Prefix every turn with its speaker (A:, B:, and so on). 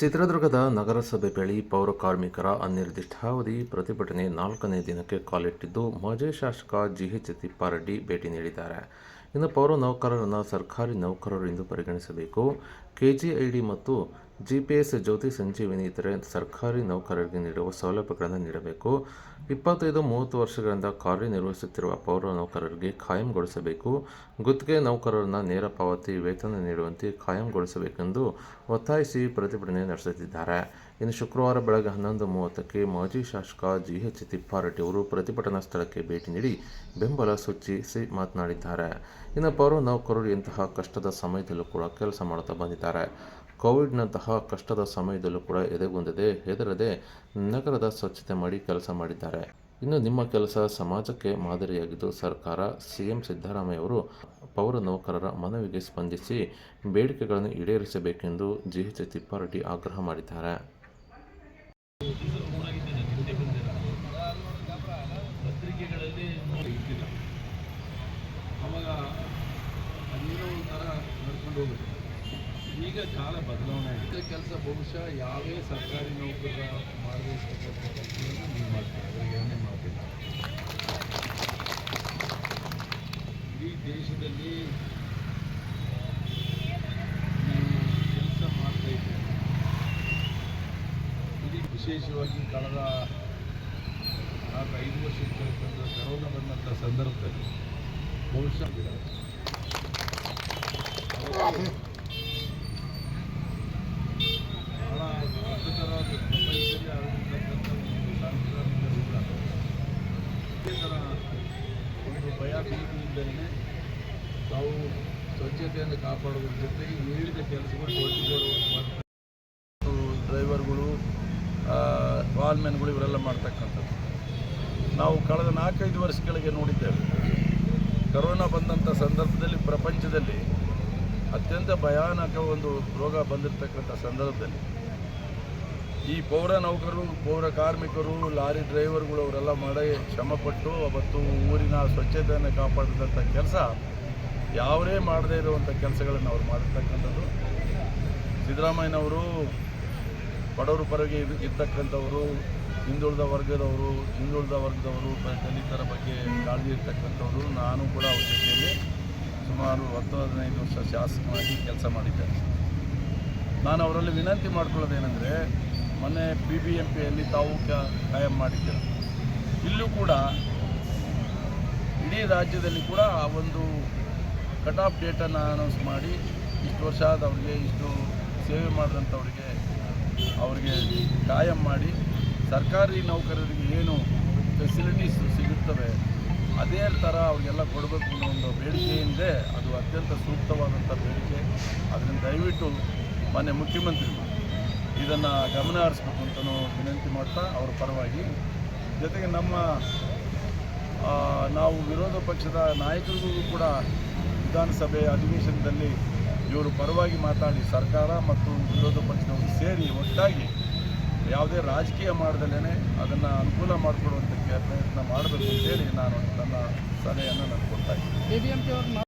A: ಚಿತ್ರದುರ್ಗದ ನಗರಸಭೆ ಬಳಿ ಪೌರ ಕಾರ್ಮಿಕರ ಅನಿರ್ದಿಷ್ಟಾವಧಿ ಪ್ರತಿಭಟನೆ ನಾಲ್ಕನೇ ದಿನಕ್ಕೆ ಕಾಲಿಟ್ಟಿದ್ದು ಮಾಜಿ ಶಾಸಕ ಜಿಎಚ್ ತಿಪ್ಪಾರೆಡ್ಡಿ ಭೇಟಿ ನೀಡಿದ್ದಾರೆ. ಇನ್ನು ಪೌರ ನೌಕರರನ್ನು ಸರ್ಕಾರಿ ನೌಕರರು ಎಂದು ಪರಿಗಣಿಸಬೇಕು. ಕೆಜಿಐಡಿ ಮತ್ತು ಜಿಪಿಎಸ್ ಜ್ಯೋತಿ ಸಂಜೀವಿನಿ ಇತರೆ ಸರ್ಕಾರಿ ನೌಕರರಿಗೆ ನೀಡುವ ಸೌಲಭ್ಯಗಳನ್ನು ನೀಡಬೇಕು. ಇಪ್ಪತ್ತೈದು, ಮೂವತ್ತು ವರ್ಷಗಳಿಂದ ಕಾರ್ಯನಿರ್ವಹಿಸುತ್ತಿರುವ ಪೌರ ನೌಕರರಿಗೆ ಖಾಯಂಗೊಳಿಸಬೇಕು. ಗುತ್ತಿಗೆ ನೌಕರರನ್ನ ನೇರ ಪಾವತಿ, ವೇತನ ನೀಡುವಂತೆ ಖಾಯಂಗೊಳಿಸಬೇಕೆಂದು ಒತ್ತಾಯಿಸಿ ಪ್ರತಿಭಟನೆ ನಡೆಸುತ್ತಿದ್ದಾರೆ. ಇನ್ನು ಶುಕ್ರವಾರ ಬೆಳಗ್ಗೆ ಹನ್ನೊಂದು ಮೂವತ್ತಕ್ಕೆ ಮಾಜಿ ಶಾಸಕ ಜಿಎಚ್ ತಿಪ್ಪಾರೆಡ್ಡಿ ಅವರು ಪ್ರತಿಭಟನಾ ಸ್ಥಳಕ್ಕೆ ಭೇಟಿ ನೀಡಿ ಬೆಂಬಲ ಸೂಚಿಸಿ ಮಾತನಾಡಿದ್ದಾರೆ. ಇನ್ನು ಪೌರ ನೌಕರರು ಇಂತಹ ಕಷ್ಟದ ಸಮಯದಲ್ಲೂ ಕೂಡ ಕೆಲಸ ಮಾಡುತ್ತಾ ಬಂದಿದ್ದಾರೆ. ಕೋವಿಡ್ನಂತಹ ಕಷ್ಟದ ಸಮಯದಲ್ಲೂ ಕೂಡ ಎದೆಗುಂದದೆ ಹೆದರದೆ ನಗರದ ಸ್ವಚ್ಛತೆ ಮಾಡಿ ಕೆಲಸ ಮಾಡಿದ್ದಾರೆ. ಇನ್ನು ನಿಮ್ಮ ಕೆಲಸ ಸಮಾಜಕ್ಕೆ ಮಾದರಿಯಾಗಿದ್ದು ಸರ್ಕಾರ, ಸಿಎಂ ಸಿದ್ದರಾಮಯ್ಯ ಅವರು ಪೌರ ನೌಕರರ ಮನವಿಗೆ ಸ್ಪಂದಿಸಿ ಬೇಡಿಕೆಗಳನ್ನು ಈಡೇರಿಸಬೇಕೆಂದು ಜಿಎಚ್ ತಿಪ್ಪಾರೆಡ್ಡಿ ಆಗ್ರಹ ಮಾಡಿದ್ದಾರೆ.
B: ಈಗ ಕಾಲ ಬದಲಾವಣೆ ಆಗಿದೆ. ಕೆಲಸ ಬಹುಶಃ ಯಾವೇ ಸರ್ಕಾರಿ ನೌಕರ ಕೆಲಸವನ್ನು ನೀವು ಅದರಿಗೆ ಏನೇ ಮಾಡ್ತೀವಿ ಇಡೀ ದೇಶದಲ್ಲಿ ಕೆಲಸ ಮಾಡ್ತಾ ಇದ್ದೀರಿ. ಇಡೀ ವಿಶೇಷವಾಗಿ ಕಳೆದ ನಾಲ್ಕು, ಐದು ವರ್ಷದ ಕರೋನ ಕರೋನಾ ಬಂದಂಥ ಸಂದರ್ಭದಲ್ಲಿ ಬಹುಶಃ ಇದೇ ಥರ ಒಂದು ಭಯ ಭೀತಿಯಿಂದಲೇ ತಾವು ಸ್ವಚ್ಛತೆಯನ್ನು ಕಾಪಾಡುವುದರ ಜೊತೆಗೆ ನೀಡಿದ ಕೆಲಸಗಳು ಡ್ರೈವರ್ಗಳು ವಾಲ್ಮೆನ್ಗಳು ಇವರೆಲ್ಲ ಮಾಡ್ತಕ್ಕಂಥದ್ದು. ನಾವು ಕಳೆದ ನಾಲ್ಕೈದು ವರ್ಷಗಳಿಗೆ ನೋಡಿದ್ದೇವೆ. ಕರೋನಾ ಬಂದಂಥ ಸಂದರ್ಭದಲ್ಲಿ ಪ್ರಪಂಚದಲ್ಲಿ ಅತ್ಯಂತ ಭಯಾನಕ ಒಂದು ರೋಗ ಬಂದಿರತಕ್ಕಂಥ ಸಂದರ್ಭದಲ್ಲಿ. ಈ ಪೌರ ನೌಕರರು, ಪೌರ ಕಾರ್ಮಿಕರು, ಲಾರಿ ಡ್ರೈವರ್ಗಳು ಅವರೆಲ್ಲ ಮಾಡಿ ಶ್ರಮಪಟ್ಟು ಅವತ್ತು ಊರಿನ ಸ್ವಚ್ಛತೆಯನ್ನು ಕಾಪಾಡಿದಂಥ ಕೆಲಸ ಯಾವರೇ ಮಾಡದೇ ಇರುವಂಥ ಕೆಲಸಗಳನ್ನು ಅವ್ರು ಮಾಡಿರ್ತಕ್ಕಂಥದ್ದು. ಸಿದ್ದರಾಮಯ್ಯನವರು ಬಡವರ ಪರವಾಗಿ ಇರ್ತಕ್ಕಂಥವರು, ಹಿಂದುಳಿದ ವರ್ಗದವರು ಹಿಂದುಳಿದ ವರ್ಗದವರು ದಲಿತರ ಬಗ್ಗೆ ಕಾಳಜಿ ಇರ್ತಕ್ಕಂಥವ್ರು ನಾನು ಕೂಡ ಅವ್ರ ಜೊತೆಯಲ್ಲಿ ಸುಮಾರು ಹತ್ತು ಹದಿನೈದು ವರ್ಷ ಶಾಸಕನಾಗಿ ಕೆಲಸ ಮಾಡಿದ್ದೇನೆ ನಾನು ಅವರಲ್ಲಿ ವಿನಂತಿ ಮಾಡ್ಕೊಳ್ಳೋದೇನೆಂದರೆ ಮೊನ್ನೆ ಬಿ ಬಿ ಎಂ ಪಿಯಲ್ಲಿ ತಾವು ಕಾಯಂ ಮಾಡಿದ್ದೀರ? ಇಲ್ಲೂ ಕೂಡ ಇಡೀ ರಾಜ್ಯದಲ್ಲಿ ಕೂಡ ಆ ಒಂದು ಕಟ್ ಆಫ್ ಡೇಟನ್ನು ಅನೌನ್ಸ್ ಮಾಡಿ ಇಷ್ಟು ವರ್ಷ ಆದವ್ರಿಗೆ, ಇಷ್ಟು ಸೇವೆ ಮಾಡಿದಂಥವ್ರಿಗೆ ಅವರಿಗೆ ಕಾಯಂ ಮಾಡಿ ಸರ್ಕಾರಿ ನೌಕರರಿಗೆ ಏನು ಫೆಸಿಲಿಟೀಸ್ ಸಿಗುತ್ತವೆ, ಅದೇ ಥರ ಅವ್ರಿಗೆಲ್ಲ ಕೊಡಬೇಕು ಅನ್ನೋ ಒಂದು ಬೇಡಿಕೆ ಇದೆ. ಅದು ಅತ್ಯಂತ ಸೂಕ್ತವಾದಂಥ ಬೇಡಿಕೆ. ಅದರಿಂದ ದಯವಿಟ್ಟು ಮಾನ್ಯ ಮುಖ್ಯಮಂತ್ರಿಗಳು ಇದನ್ನು ಗಮನ ಹರಿಸ್ಬೇಕು ಅಂತಲೂ ವಿನಂತಿ ಮಾಡ್ತಾ ಅವ್ರ ಪರವಾಗಿ. ಜೊತೆಗೆ ನಮ್ಮ ನಾವು ವಿರೋಧ ಪಕ್ಷದ ನಾಯಕರಿಗೂ ಕೂಡ ವಿಧಾನಸಭೆ ಅಧಿವೇಶನದಲ್ಲಿ ಇವರು ಪರವಾಗಿ ಮಾತಾಡಿ ಸರ್ಕಾರ ಮತ್ತು ವಿರೋಧ ಪಕ್ಷದವರು ಸೇರಿ ಒಟ್ಟಾಗಿ ಯಾವುದೇ ರಾಜಕೀಯ ಮಾಡ್ದಲೇ ಅದನ್ನು ಅನುಕೂಲ ಮಾಡಿಕೊಡುವಂಥ ಪ್ರಯತ್ನ ಮಾಡಬೇಕು ಅಂತೇಳಿ ನಾನು ನನ್ನ ಸಲಹೆಯನ್ನು ನಾನು ಕೊಡ್ತಾ ಇದ್ದೀನಿ.